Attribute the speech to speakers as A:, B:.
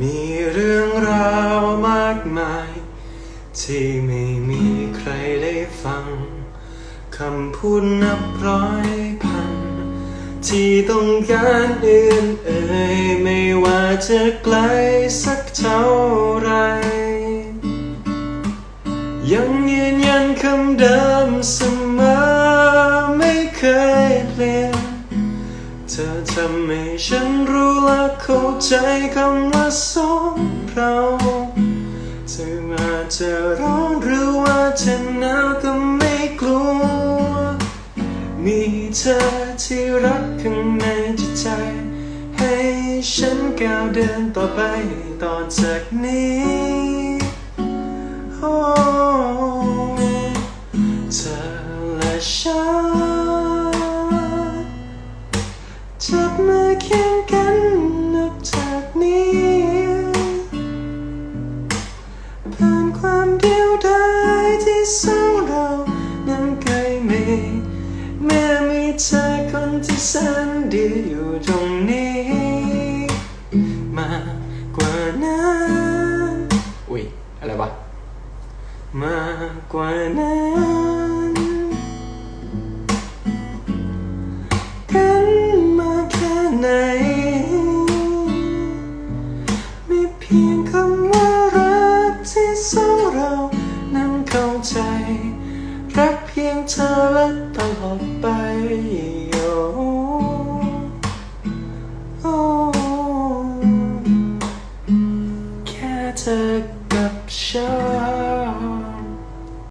A: มีเรื่องราวมากมาย ที่ไม่มีใครได้ฟัง คำพูดนับร้อยพัน ที่ต้องการอื่นเอ่ยไม่ว่าจะไกลสักเท่าไร ยังยืนยันคำเดิมเสมอ เธอทำให้ฉันรู้และเข้าใจคำว่าสองเราถึงอาจจะร้อนหรือว่าจะหนาวก็ไม่กลัว มีเธอที่รักข้างในจิตใจ ให้ฉันก้าวเดินต่อไปต่อจากนี้ ผ่านความเดียวดายที่สองเรานั้นเคยมีแม้มีเธอคนที่แสนดีอยู่ตรงนี้ มากกว่านั้นอุ้ยอะไรวะมากกว่านั้น ใจ รักเพียงเธอและตลอดไปโอ้โอ้แค่เธอกับฉัน